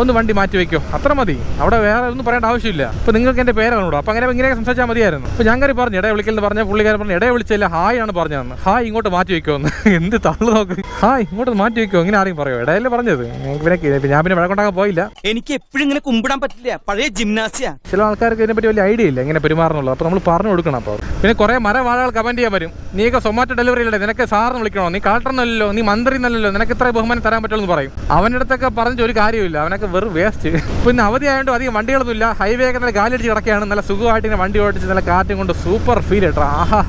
ഒന്ന് വണ്ടി മാറ്റി വെക്കോ. അത്ര മതി. അവിടെ വേറെ ഒന്നും പറയേണ്ട ആവശ്യമില്ല. അപ്പൊ നിങ്ങൾക്ക് എന്റെ പേരാണ് കൂടെ അപ്പൊ അങ്ങനെ ഇങ്ങനെയൊക്കെ സംസാരിച്ചാൽ മതിയായിരുന്നു. അപ്പൊ ഞാൻ കയറി പറഞ്ഞു ഇടയെ വിളിക്കലെന്ന് പറഞ്ഞ പുള്ളിക്കാരൻ പറഞ്ഞു ഇടയെ വിളിച്ചില്ല ഹായ് ആണ് പറഞ്ഞതെന്ന്. ഹായ് ഇങ്ങോട്ട് മാറ്റി വെക്കോ എന്ന്. എന്ത് തള്ളു നോക്ക്. ഹായ് ഇങ്ങോട്ട് മാറ്റി വെക്കോ. ഇങ്ങനെ ആരെയും പറയോ? ഇടയല്ലേ പറഞ്ഞത്. പിന്നെ ഞാൻ പിന്നെ വഴക്കൊണ്ടാക്കാൻ പോയില്ല. എനിക്ക് എപ്പോഴും ഇങ്ങനെ കുമ്പിടാൻ പറ്റില്ല. പഴയ ജിംനാസിയ. ചില ആൾക്കാർക്ക് ഇതിനെപ്പറ്റി വലിയ ഐഡിയ ഇല്ല ഇങ്ങനെ പെരുമാറുന്നുള്ളു അപ്പോൾ നമ്മൾ പറഞ്ഞു കൊടുക്കണം അപ്പോൾ പിന്നെ കുറേ മരവാഴകൾ കമന്റ് ചെയ്യാൻ വരും. നീയൊക്കെ സൊമാറ്റോ ഡെലിവറി അല്ലേ? നിനക്ക് സാറിന് വിളിക്കണോ? നീ കളക്ടർ നല്ലല്ലോ നീ മന്ത്രി നല്ലല്ലോ നിനക്ക് ഇത്ര ബഹുമാനം തരാൻ പറ്റുള്ളൂ എന്ന് പറയും. അവന്റെ അടുത്തൊക്കെ പറഞ്ഞിട്ട് ഒരു കാര്യമില്ല അവനൊക്കെ വെറും വേസ്റ്റ് പിന്നെ അവധി ആയതുകൊണ്ട് അധികം വണ്ടികളൊന്നും ഇല്ല ഹൈവേ ഒക്കെ നല്ല കാലടിച്ച് കിടക്കുകയാണ് നല്ല സുഖമായിട്ട് ഇങ്ങനെ വണ്ടി ഓടിച്ച് നല്ല കാറ്റും കൊണ്ട് സൂപ്പർ ഫീൽ കേട്ടോ. ആഹാ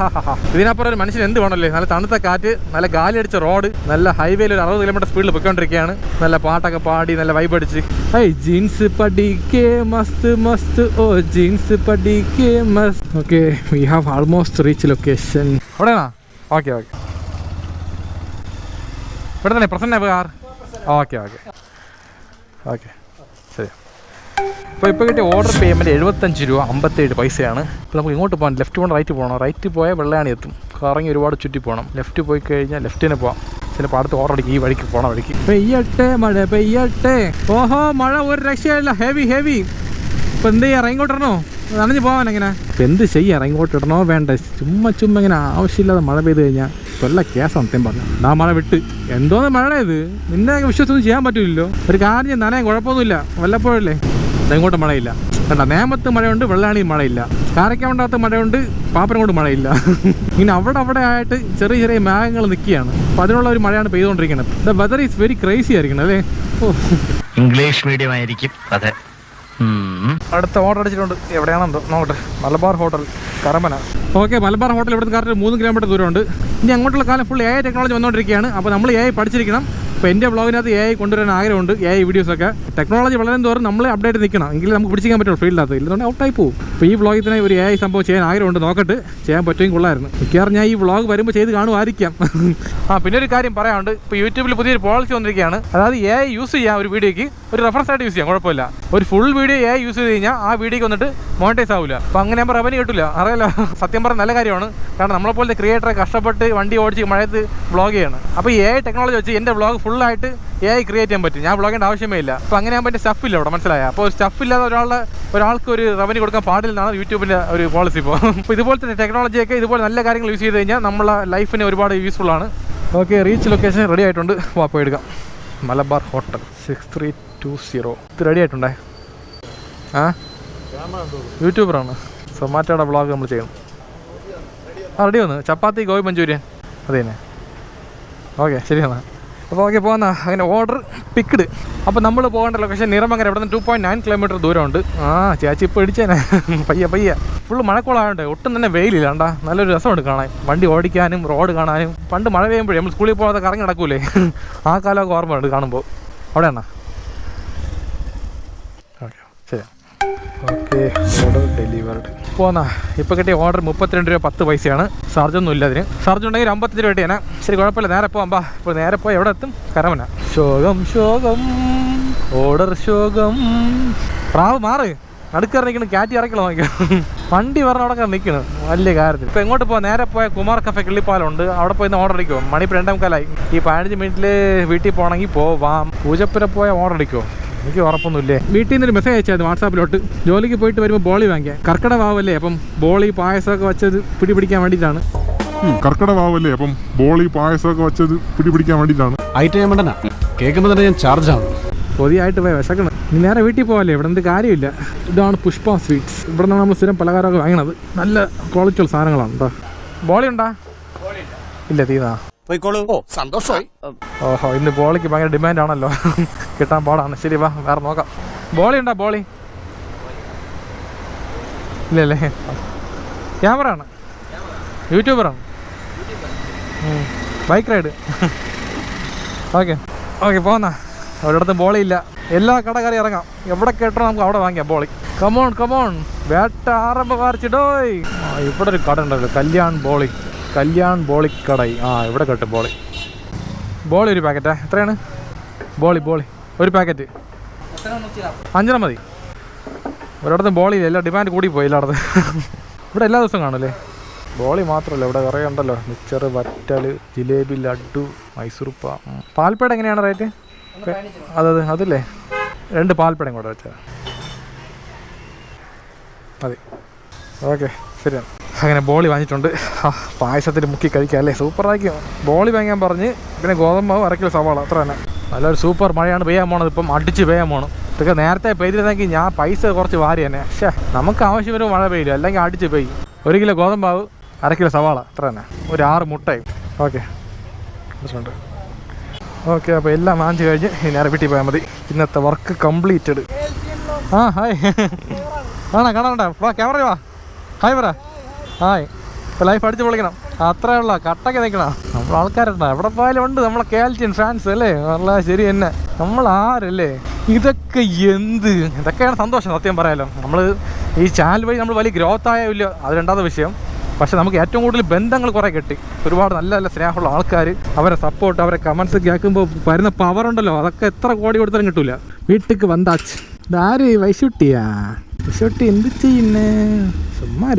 ഇതിനപ്പുറം ഒരു മനുഷ്യൻ എന്ത് വേണമല്ലേ? നല്ല തണുത്ത കാറ്റ് നല്ല കാലടിച്ച റോഡ് നല്ല ഹൈവേയിൽ ഒരു അറുപത് കിലോമീറ്റർ സ്പീഡിൽ പൊയ്ക്കൊണ്ടിരിക്കുകയാണ്. നല്ല പാട്ടൊക്കെ പാടി നല്ല വൈബ് അടിച്ച്. ഐ ജീൻസ് പഠിക്കേ മസ്ത് മസ്ത് ഓ ജീൻസ് പഠിക്കേ മസ്ത് okay we have almost reach location അവിടെയാണോ ഓക്കെ ഓക്കെ ഇവിടെ തന്നെ പ്രസന്ന ഓക്കെ ഓക്കെ ഓക്കെ. ശരി. അപ്പോൾ ഇപ്പോൾ കിട്ടിയ ഓർഡർ പേയ്മെന്റ് എഴുപത്തഞ്ച് രൂപ അമ്പത്തേഴ് പൈസയാണ്. ഇപ്പോൾ നമുക്ക് ഇങ്ങോട്ട് പോകാം. ലെഫ്റ്റ് പോകണം റൈറ്റ് പോകണം? റൈറ്റ് പോയാൽ വെള്ളയാണി എത്തും. കറങ്ങി ഒരുപാട് ചുറ്റി പോകണം. ലെഫ്റ്റ് പോയി കഴിഞ്ഞാൽ ലെഫ്റ്റിന് പോകാം ചിലപ്പോൾ അടുത്ത് ഓർഡർ അടിക്കും ഈ വഴിക്ക് പോകണം വഴിക്ക്. പെയ്യട്ടെ മഴ പെയ്യട്ടെ. ഓഹോ മഴ ഒരു രക്ഷയല്ല. ഹെവി ഹെവി ഇപ്പം എന്ത് ചെയ്യാം? റെയിൻകോട്ട് ഇടണോ നനഞ്ഞ് പോകാൻ എങ്ങനെ? ഇപ്പം എന്ത് ചെയ്യാം? റെയിൻകോട്ട് ഇടണോ വേണ്ട? ചുമ്മാ ചുമ്മാ ഇങ്ങനെ ആവശ്യമില്ലാതെ മഴ പെയ്ത് കഴിഞ്ഞാൽ കൊല്ല കേസ് സത്യം പറഞ്ഞു. ആ മഴ വിട്ട്. എന്തോന്ന് മഴ ഇത്? നിന്നെ വിശ്വസിച്ചൊന്നും ചെയ്യാൻ പറ്റില്ലല്ലോ ഒരു കാര്യം നനയാൻ കുഴപ്പമൊന്നുമില്ല. വല്ലപ്പോഴല്ലേ? റെയിൻകോട്ട് ഇങ്ങോട്ട് മഴയില്ല. കണ്ട? നേമത്ത് മഴയുണ്ട് വെള്ളാണി മഴയില്ല. കാരക്കാവണ്ടാത്ത മഴയുണ്ട് പാപ്പനംകൊണ്ട് മഴയില്ല. ഇങ്ങനെ അവിടെ അവിടെ ആയിട്ട് ചെറിയ ചെറിയ മേഘങ്ങൾ നിൽക്കുകയാണ്. അപ്പൊ അതിനുള്ള ഒരു മഴയാണ് പെയ്തുകൊണ്ടിരിക്കുന്നത്. The weather is very crazy ആയിരിക്കണം അല്ലേ? ഓ. ഇംഗ്ലീഷ് മീഡിയം ആയിരിക്കും അതെ. അടുത്ത ഓർഡർ അടിച്ചിട്ടുണ്ട്. എവിടെയാണെന്തോ നോക്കട്ടെ. Malabar hotel Karamana. Okay Malabar hotel ഇവിടുന്ന് കറക്റ്റ് മൂന്ന് കിലോമീറ്റർ ദൂരമുണ്ട്. ഇനി അങ്ങോട്ടുള്ള കാലം ഫുൾ എ ഐ ടെക്നോളജി വന്നുകൊണ്ടിരിക്കുകയാണ്. അപ്പോൾ നമ്മൾ എ ഐ പഠിച്ചിരിക്കണം. അപ്പോൾ എന്റെ ബ്ലോഗിനകത്ത് എ ഐ കൊണ്ടുവരാൻ ആഗ്രഹമുണ്ട്. എ ഐ വീഡിയോസൊക്കെ ടെക്നോളജി വളരെ തോറും നമ്മൾ അപ്ഡേറ്റ് നിൽക്കണം. എങ്കിലും നമുക്ക് പിടിച്ചിരിക്കാൻ പറ്റുള്ളൂ ഫീൽഡിനകത്ത് ഇല്ലെന്നുണ്ടെങ്കിൽ ഔട്ടായി പോകും അപ്പോൾ ഈ വ്ളോഗിൽ തന്നെ ഒരു എ ഐ സംഭവം ചെയ്യാൻ ആഗ്രഹമുണ്ട് നോക്കട്ട്. ചെയ്യാൻ പറ്റുമെങ്കിൽ കൊള്ളായിരുന്നു മിക്കവാറും ഞാൻ ഈ വ്ളോഗ് വരുമ്പോൾ ചെയ്ത് കാണുമായിരിക്കാം. ആ പിന്നെ ഒരു കാര്യം പറയാനുണ്ട്. ഇപ്പോൾ യൂട്യൂബിൽ പുതിയൊരു പോളിസി വന്നിരിക്കുകയാണ്. അതായത് എ ഐ യൂസ് ചെയ്യാം ഒരു വീഡിയോയ്ക്ക്. ഒരു റെഫറൻസ് ആയിട്ട് യൂസ് ചെയ്യാം കുഴപ്പമില്ല. ഒരു full video A I use ചെയ്ത് കഴിഞ്ഞാൽ ആ വീഡിയോക്ക് വന്നിട്ട് മോണിറ്റൈസ് ആവില്ല അപ്പോൾ അങ്ങനെ ആകുമ്പോൾ റവന്യൂ കിട്ടില്ല അറിയാലോ സത്യം പറഞ്ഞ നല്ല കാര്യമാണ്. കാരണം നമ്മളെപ്പോലത്തെ ക്രിയേറ്ററെ കഷ്ടപ്പെട്ട് വണ്ടി ഓടിച്ച് മഴയത്ത് വ്ളോഗ് ചെയ്യണം. അപ്പോൾ എ ടെക്നോളജി വെച്ച് എന്റെ വ്ളോഗ് ഫുള്ളായിട്ട് എ ഐ ക്രിയേറ്റ് ചെയ്യാൻ പറ്റും. ഞാൻ വ്ളോഗിന്റെ ആവശ്യമേ ഇല്ല. അപ്പോൾ അങ്ങനെ ആകുമ്പോൾ എന്റെ സ്റ്റഫ് ഇല്ല അവിടെ മനസ്സിലായ? അപ്പോൾ സ്റ്റഫ് ഇല്ലാതെ ഒരാളുടെ ഒരാൾക്ക് ഒരു റവന്യൂ കൊടുക്കാൻ പാടില്ലെന്നാണ് യൂട്യൂബിന്റെ ഒരു പോളിസി ഇപ്പോൾ അപ്പോൾ ഇതുപോലത്തെ ടെക്നോളജിയൊക്കെ ഇതുപോലെ നല്ല കാര്യങ്ങൾ യൂസ് ചെയ്ത് കഴിഞ്ഞാൽ നമ്മളെ ലൈഫിന് ഒരുപാട് യൂസ്ഫുൾ ആണ്. ഓക്കെ റീച്ച് ലൊക്കേഷൻ റെഡി ആയിട്ടുണ്ട്. വാ പോയി എടുക്കാം. Malabar hotel six three two zero ഇത് റെഡി ആയിട്ടുണ്ടേ? ആ? യൂട്യൂബറാണ്. സൊമാറ്റോയുടെ വ്ളോഗ് നമ്മൾ ചെയ്യണം. ആ റെഡി വന്ന്. ചപ്പാത്തി ഗോബി മഞ്ചൂരിയൻ. അത് തന്നെ ഓക്കെ ശരി എന്നാൽ അപ്പോൾ ഓക്കെ പോകുന്ന അങ്ങനെ ഓർഡർ പിക്ക്ഡ് അപ്പോൾ നമ്മൾ പോകേണ്ട ലൊക്കേഷൻ നിറമങ്ങനെ ഇവിടെ നിന്ന് ടു പോയിന്റ് നയൻ കിലോമീറ്റർ ദൂരമുണ്ട്. ആ ചേച്ചി ഇപ്പോൾ ഇടിച്ചേനെ. പയ്യ പയ്യ. ഫുള്ള് മഴക്കോളായതുകൊണ്ട് ഒട്ടും തന്നെ വെയിലില്ല കണ്ടാ നല്ലൊരു രസമുണ്ട് കാണാൻ. വണ്ടി ഓടിക്കാനും റോഡ് കാണാനും. പണ്ട് മഴ പെയ്യുമ്പോഴേ നമ്മൾ സ്കൂളിൽ പോകാതെ കറങ്ങി നടക്കൂലേ? ആ കാലമൊക്കെ ഓർമ്മയുണ്ട് കാണുമ്പോൾ. അവിടെയാണോ? ഓർഡർ ഡെലിവേർഡ് പോന്നാ ഇപ്പോൾ കിട്ടിയ ഓർഡർ മുപ്പത്തിരണ്ട് രൂപ പത്ത് പൈസയാണ്. സർജൊന്നും ഇല്ല അതിന്. സർജ് ഉണ്ടെങ്കിൽ അമ്പത്തഞ്ച് രൂപ കിട്ടിയാൽ ശരി കുഴപ്പമില്ല. നേരെ പോകാം ബാ. ഇപ്പോൾ നേരെ പോയി എവിടെ എത്തും? കരമന. ശോകം ശോകം. ഓർഡർ ശോകം. പ്രാവ് മാറ്. നടുക്കിറങ്ങിക്കണ് കാറ്റി ഇറക്കണം നോക്കിയോ? വണ്ടി പറഞ്ഞ അവിടെ നിൽക്കണം വലിയ കാര്യത്തിൽ. ഇപ്പോൾ എങ്ങോട്ട് പോകാം നേരെ പോയ കുമാർ കഫെ കിള്ളിപ്പാലുണ്ട് അവിടെ പോയി ഓർഡർ അടിക്കുമോ മണി രണ്ടാം മുക്കാലായി. ഈ പതിനഞ്ച് മിനിറ്റിൽ വീട്ടിൽ പോകണമെങ്കിൽ പോവാം. പൂജപ്പുര പോയ ഓർഡർ അടിക്കുമോ എനിക്ക് ഉറപ്പൊന്നുമില്ലേ? വീട്ടിൽ നിന്ന് മെസ്സേജ് അയച്ചാൽ വാട്സാപ്പിലോട്ട്. ജോലിക്ക് പോയിട്ട് വരുമ്പോൾ ബോളി വാങ്ങിക്കാം. കർക്കിടവാവല്ലേ അപ്പം ബോളി പായസമൊക്കെ വെച്ചത് പിടി പിടിക്കാൻ വേണ്ടിയിട്ടാണ് കർക്കിടവാവല്ലേ അപ്പം ബോളി പായസമൊക്കെ വെച്ചത് പിടിപിടിക്കാൻ വേണ്ടിയിട്ടാണ്. ഐറ്റം ഞാൻ വേണ്ടന? കേൾക്കുമ്പോൾ തന്നെ ഞാൻ ചാർജ് ആണ്. കൊതിയായിട്ട് പോയി വിശക്കണം. ഇനി നേരെ വീട്ടിൽ പോകാല്ലേ ഇവിടെ എന്ത് കാര്യമില്ല. ഇതാണ് പുഷ്പ സ്വീറ്റ്സ്. ഇവിടെ നിന്നാണ് നമ്മൾ സ്ഥിരം പലഹാരമൊക്കെ വാങ്ങണത്. നല്ല ക്വാളിറ്റി ഉള്ള സാധനങ്ങളാണ് കേട്ടോ ബോളി ഉണ്ടാ? ഇല്ല തീന്നാ? പോയിക്കോളൂ. ഓ സന്തോഷമായി. ഓഹോ ഇന്ന് ബോളിക്ക് ഭയങ്കര ഡിമാൻഡ് ആണല്ലോ കിട്ടാൻ പാടാണ്. ശരി വാ വേറെ നോക്കാം. ബോളി ഉണ്ടോ ബോളി? ഇല്ലല്ലേ ക്യാമറ ആണ് യൂട്യൂബറാണ്. Bike ride. ഓക്കെ. ഓക്കെ പോന്നാ. ഒരിടത്തും ബോളി ഇല്ല. എല്ലാ കട കയറി ഇറങ്ങാം. എവിടെ കേട്ടോ നമുക്ക് അവിടെ വാങ്ങിക്കാം ബോളി. കമോൺ കമോൺ വേട്ട ആരംഭ വാരിച്ചിടോയ് ആ ഇവിടെ ഒരു കട ഉണ്ടല്ലോ. കല്യാൺ ബോളി. കല്യാൺ ബോളി കടയി ആ ഇവിടെ കേട്ടോ ബോളി. ബോളി ഒരു പാക്കറ്റാ. എത്രയാണ്? ബോളി ബോളി. ഒരു പാക്കറ്റ്. അഞ്ചെണ്ണം മതി. ഒരിടത്തും ബോളി എല്ലാ ഡിമാൻഡ് കൂടി പോയി എല്ലായിടത്തും. ഇവിടെ എല്ലാ ദിവസവും കാണുമല്ലേ ബോളി മാത്രമല്ല ഇവിടെ കുറേ ഉണ്ടല്ലോ. മിച്ചർ വറ്റൽ ജിലേബി ലഡു മൈസൂർപ്പ. പാൽപ്പേട എങ്ങനെയാണ് റേറ്റ്? അതത് അതല്ലേ? രണ്ട് പാൽപ്പേടയും കൂടെ വെച്ചാൽ മതി. ഓക്കെ ശരിയാണ്. അങ്ങനെ ബോളി വാങ്ങിയിട്ടുണ്ട്. ആ പായസത്തിൽ മുക്കി കഴിക്കാം അല്ലേ? സൂപ്പറായിരിക്കും ബോളി വാങ്ങാൻ പറഞ്ഞ് പിന്നെ ഗോതമ്പാവ് അരക്കിൽ സവാള അത്ര തന്നെ. നല്ലൊരു സൂപ്പർ മഴയാണ് പെയ്യാൻ പോണത് ഇപ്പം അടിച്ച് പെയ്യാൻ പോകണം ഇതൊക്കെ നേരത്തെ പെയ്തിരുന്നെങ്കിൽ ഞാൻ പൈസ കുറച്ച് വാരി തന്നെ. പക്ഷേ നമുക്ക് ആവശ്യം വരും മഴ പെയ്യില്ല. അല്ലെങ്കിൽ അടിച്ച് പെയ്യും. ഒരു കിലോ ഗോതമ്പാവ് അര കിലോ സവാള അത്ര തന്നെ. ഒരു ആറ് മുട്ടയും. ഓക്കെ. ഓക്കെ അപ്പോൾ എല്ലാം വാങ്ങിച്ച് കഴിഞ്ഞ് ഇനി നേരെ വീട്ടിൽ പോയാൽ മതി. ഇന്നത്തെ വർക്ക് കംപ്ലീറ്റഡ്. ആ ഹായ്. കാണാം കാണാണ്ടാ വാ ക്യാമറ വാ. ഹായ് പറ. ഹായ്. ഇപ്പോൾ ലൈഫ് അടിച്ച് പൊളിക്കണം. അത്രേ ഉള്ള. കട്ടൊക്കെ നിൽക്കണം. നമ്മൾ ആൾക്കാരുണ്ടോ? എവിടെ പോയാലും ഉണ്ട് നമ്മളെ കാലിറ്റിയൻ ഫാൻസ് അല്ലേ? നല്ല ശരി തന്നെ. നമ്മൾ ആരല്ലേ? ഇതൊക്കെ എന്ത്? ഇതൊക്കെയാണ് സന്തോഷം സത്യം പറയാലോ. നമ്മൾ ഈ ചാനൽ വഴി നമ്മൾ വലിയ ഗ്രോത്ത് ആയോ അത് രണ്ടാമത്തെ വിഷയം. പക്ഷെ നമുക്ക് ഏറ്റവും കൂടുതൽ ബന്ധങ്ങൾ കുറേ കിട്ടി. ഒരുപാട് നല്ല നല്ല സ്നേഹമുള്ള ആൾക്കാർ അവരെ സപ്പോർട്ട് അവരെ കമൻസ് കേൾക്കുമ്പോൾ വരുന്ന പവർ ഉണ്ടല്ലോ. അതൊക്കെ എത്ര കോടി കൊടുത്താലും കിട്ടൂല. വീട്ടിക്ക് വന്നാച്ച് ഇതാര്? വൈശുട്ടിയാ? വൈശുട്ടി എന്ത് ചെയ്യുന്നേ? ചുമ്മാ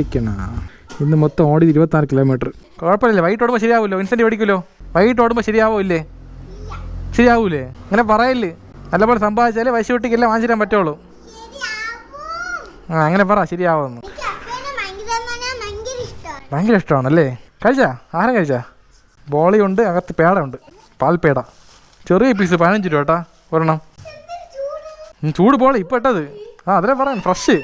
ഇന്ന് മൊത്തം ഓടി ഇരുപത്താറ് കിലോമീറ്റർ കുഴപ്പമില്ല വൈകിട്ട് ഓടുമ്പോൾ ശരിയാവുമല്ലോ ഇൻസെന്റ് മേടിക്കുമല്ലോ വൈകിട്ട് ഓടുമ്പോൾ ശരിയാവില്ലേ? ശരിയാവൂലേ? അങ്ങനെ പറയല്ലേ. നല്ലപോലെ സമ്പാദിച്ചാലേ വയസ്സ് വാങ്ങിച്ചു തരാൻ പറ്റുള്ളൂ. ആ അങ്ങനെ പറ. ശരിയാവുമെന്ന്. ഭയങ്കര ഭയങ്കര ഇഷ്ടമാണ് ഭയങ്കര ഇഷ്ടമാണല്ലേ? കഴിച്ചാ? ആഹാരം കഴിച്ചാ? ബോളിയുണ്ട് അകത്ത് പേട ഉണ്ട്. പാൽപേട ചെറിയ പീസ് പതിനഞ്ച് രൂപ കേട്ടാ. ഒരെണ്ണം. ചൂട് ബോളി ഇപ്പം ഇട്ടത്. ആ അതിലെ പറയാൻ ഫ്രഷ്.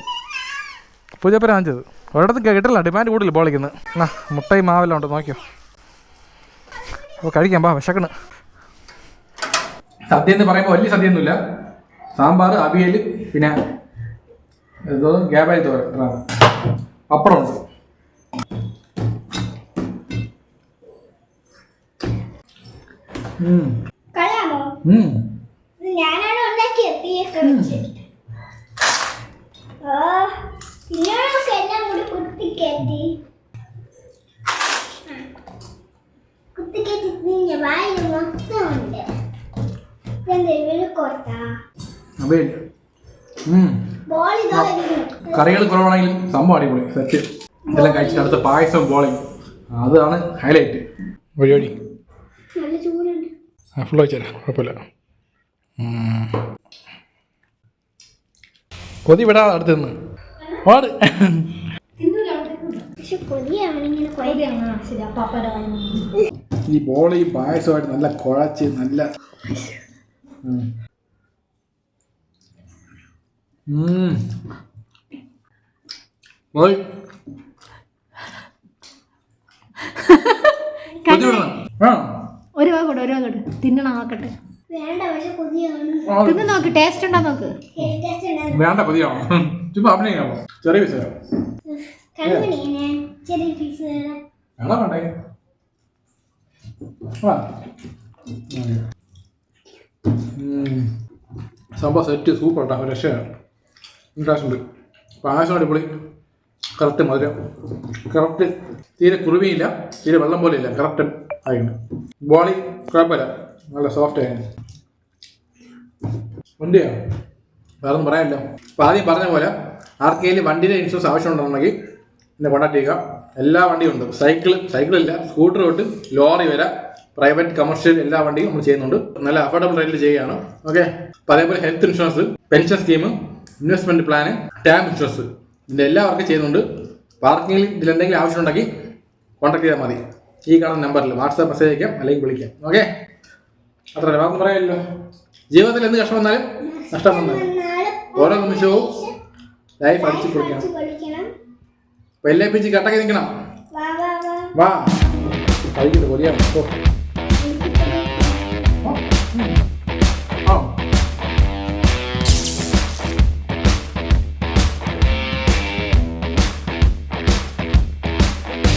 പൂജപ്പര വാങ്ങിച്ചത്. ഒരിടത്തും കിട്ടില്ല. ഡിമാൻഡ് കൂടുതൽ ബോളിക്കുന്നു ആ മുട്ടയും മാവെല്ലാം ഉണ്ട്. നോക്കിയോ? അപ്പോൾ കഴിക്കാം ബാ വിശക്കണ്. സദ്യ എന്ന് പറയുമ്പോൾ വലിയ സദ്യ ഒന്നുമില്ല. സാമ്പാർ അവിയൽ പിന്നെ എന്തോ ഗ്യാബായി തോരൻ. പപ്പടമുണ്ട് ഞാനാണ് ഉണ്ടാക്കിയത്? കറികൾ കുറവാണെങ്കിലും സംഭവം അടിപൊളി. സെറ്റ് ഇതെല്ലാം കഴിച്ചിട്ട് അടുത്ത പായസം ബോളിങ് അതാണ് ഹൈലൈറ്റ് പരിപാടി ഫുൾ കഴിച്ചാലോ കുഴപ്പമില്ല. കൊതി വിടാതെ അടുത്ത് നിന്ന്. ഓട് ഈ ബോളി പായസമായിട്ട് നല്ല കുഴച്ച് നല്ല. ഒരു വാ കൊടു ഒരു വാ കൊടു തിന്നണം നോക്കട്ടെ. വേണ്ട പക്ഷെ കൊതിയാണ്. തിന്ന് നോക്ക് ടേസ്റ്റ് ഉണ്ടോ നോക്ക്? വേണ്ട കൊതിയാണോ ചുമ്മാ അഭിനയിക്കാമോ ചെറിയ പീസ് തരാം ചെറിയ പീസ് വേണ്ട വേണ്ടേ? ആ. ഉം. സംഭവം സെറ്റ് സൂപ്പർ കേട്ടോ രക്ഷയാണ് ഇൻട്രസ്റ്റ് ഉണ്ട്. പായസം അടിപൊളി കറക്റ്റ് മധുരം. കറക്റ്റ് തീരെ കുറുവിയില്ല. തീരെ വെള്ളം പോലെ ഇല്ല. കറക്റ്റ് ആയിട്ട് ബോളി കുഴപ്പമില്ല. നല്ല സോഫ്റ്റ് ആയിരുന്നു. വണ്ടിയോ? വേറെ ഒന്നും പറയാനില്ല. അപ്പോൾ ആദ്യം പറഞ്ഞ പോലെ ആർക്കെങ്കിലും വണ്ടിയുടെ ഇൻഷുറൻസ് ആവശ്യമുണ്ടെന്നുണ്ടെങ്കിൽ എന്നെ കോൺടാക്ട് ചെയ്യുക. എല്ലാ വണ്ടിയും ഉണ്ട്. സൈക്കിൾ സൈക്കിളില്ല സ്കൂട്ടർ തൊട്ട് ലോറി വരെ. പ്രൈവറ്റ് കമേഴ്ഷ്യൽ എല്ലാ വണ്ടിയും നമ്മൾ ചെയ്യുന്നുണ്ട്. നല്ല അഫോർഡബിൾ റേറ്റിൽ ചെയ്യുകയാണ്. ഓക്കെ അപ്പോൾ അതേപോലെ health insurance pension scheme investment plan term insurance ഇതിന്റെ എല്ലാ വർക്കും ചെയ്യുന്നുണ്ട് പാർക്കിങ്ങിൽ ഇതിലെന്തെങ്കിലും ആവശ്യമുണ്ടെങ്കിൽ കോൺടാക്ട് ചെയ്താൽ മതി. ഈ കാണുന്ന നമ്പറിൽ വാട്സാപ്പ് മെസ്സേജ് അയക്കാം. അല്ലെങ്കിൽ വിളിക്കാം. ഓക്കെ അത്ര വേറെ പറയാമല്ലോ ജീവിതത്തിൽ എന്ത് കഷ്ടം വന്നാലും നഷ്ടം വന്നാലും ഓരോ നിമിഷവും ലൈഫ് അടിച്ചു പൊളിക്കണം. പിഞ്ചി കട്ടക്കി നിൽക്കണം. വാ കൊതിയാണ് ഓ